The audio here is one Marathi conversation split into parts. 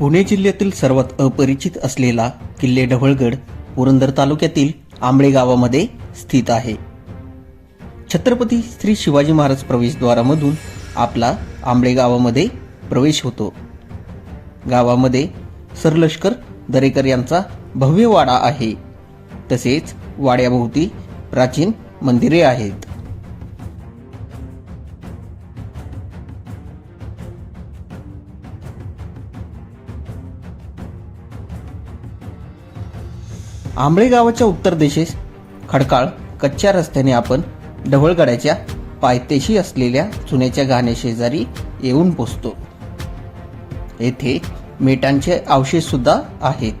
पुणे जिल्ह्यातील सर्वात अपरिचित असलेला किल्ले ढवळगड पुरंदर तालुक्यातील आंबळे गावामध्ये स्थित आहे. छत्रपती श्री शिवाजी महाराज प्रवेशद्वारामधून आपला आंबळे गावामध्ये प्रवेश होतो. गावामध्ये सरलष्कर दरेकर यांचा भव्य वाडा आहे. तसेच वाड्याभोवती प्राचीन मंदिरे आहेत. आंबळे गावाच्या उत्तर दिशेस खडकाळ कच्च्या रस्त्याने आपण ढवळगडाच्या पायथ्याशी असलेल्या चुन्याच्या घाण्याशेजारी येऊन पोचतो. येथे मेटांचे अवशेष सुद्धा आहेत.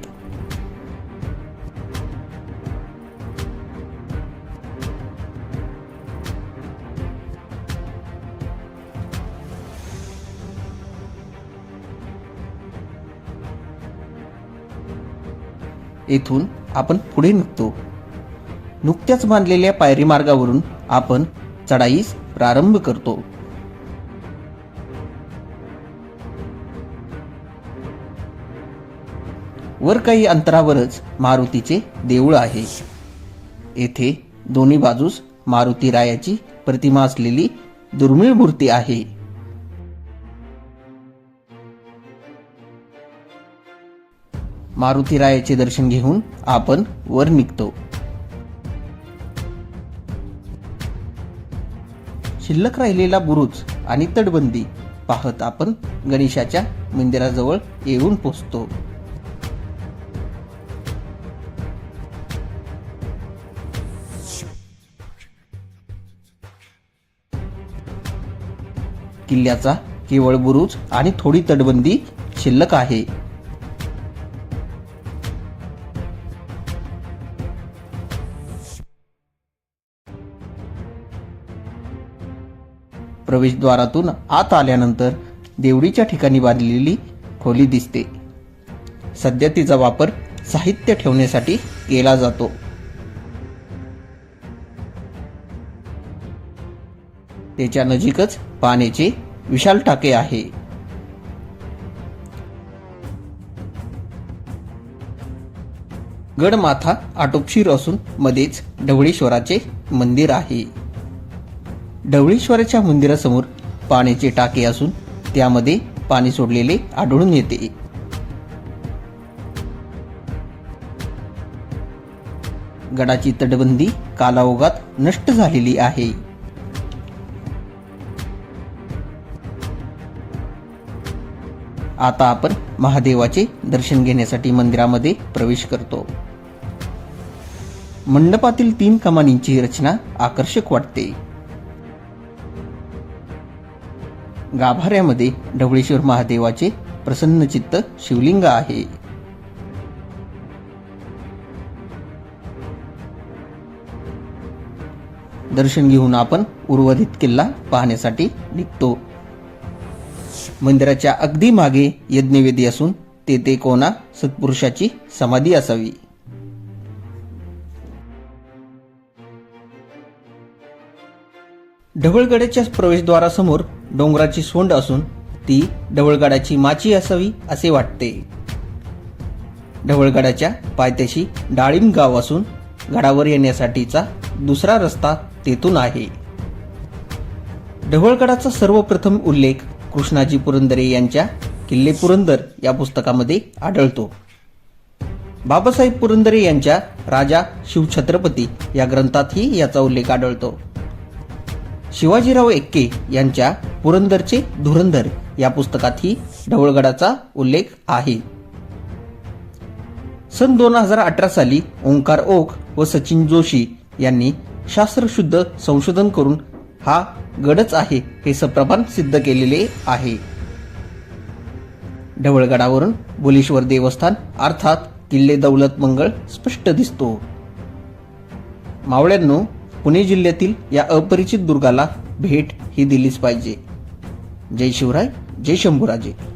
येथून आपण पुढे निघतो. नुकत्याच बांधलेल्या पायरी मार्गावरून आपण चढाईस प्रारंभ करतो. वर काही अंतरावरच मारुतीचे देऊळ आहे. येथे दोन्ही बाजूस मारुती रायाची प्रतिमा असलेली दुर्मिळ मूर्ती आहे. मारुती रायाचे दर्शन घेऊन आपण वर निघतो. शिल्लक राहिलेला बुरुज आणि तटबंदी पाहत आपण गणेशाच्या मंदिराजवळ येऊन पोचतो. किल्ल्याचा केवळ बुरुज आणि थोडी तटबंदी शिल्लक आहे. प्रवेशद्वारातून आत आल्यानंतर देवडीच्या ठिकाणी बांधलेली खोली दिसते. सध्या तिचा वापर साहित्य ठेवण्यासाठी केला जातो. त्याच्या नजीकच पाण्याचे विशाल टाके आहे. गडमाथा आटोपशीर असून मध्येच ढवळेश्वराचे मंदिर आहे. ढवळेश्वराच्या मंदिरासमोर पाण्याचे टाके असून त्यामध्ये पाणी सोडलेले आढळून येते. गडाची तटबंदी कालाओगात नष्ट झालेली आहे. आता आपण महादेवाचे दर्शन घेण्यासाठी मंदिरामध्ये प्रवेश करतो. मंडपातील तीन कमानींची रचना आकर्षक वाटते. गाभाऱ्यामध्ये ढवळेश्वर महादेवाचे प्रसन्नचित्त शिवलिंग आहे. दर्शन घेऊन आपण उर्वरित किल्ला पाहण्यासाठी निघतो. मंदिराच्या अगदी मागे यज्ञवेदी असून तेथे कोणा सत्पुरुषाची समाधी असावी. ढवळगडाच्या प्रवेशद्वारासमोर डोंगराची सोंड असून ती ढवळगडाची माची असावी असे वाटते. ढवळगडाच्या पायथ्याशी डाळिंब गाव असून गडावर येण्यासाठीचा दुसरा रस्ता तेथून आहे. ढवळगडाचा सर्वप्रथम उल्लेख कृष्णाजी पुरंदरे यांच्या किल्ले पुरंदर या पुस्तकामध्ये आढळतो. बाबासाहेब पुरंदरे यांच्या राजा शिवछत्रपती या ग्रंथातही याचा उल्लेख आढळतो. शिवाजीराव एक्के यांच्या पुरंदरचे धुरंधर या पुस्तकातही ढवळगडाचा उल्लेख आहे. सन दोन हजार अठरा साली ओंकार ओक व सचिन जोशी यांनी शास्त्रशुद्ध संशोधन करून हा गडच आहे हे सप्रमाण सिद्ध केलेले आहे. ढवळगडावरून बोलेश्वर देवस्थान अर्थात किल्ले दौलत मंगळ स्पष्ट दिसतो. मावळ्यांनो पुणे जिल्ह्यातील या अपरिचित दुर्गाला भेट ही दिलीच पाहिजे. जय शिवराय जय शंभूराजे.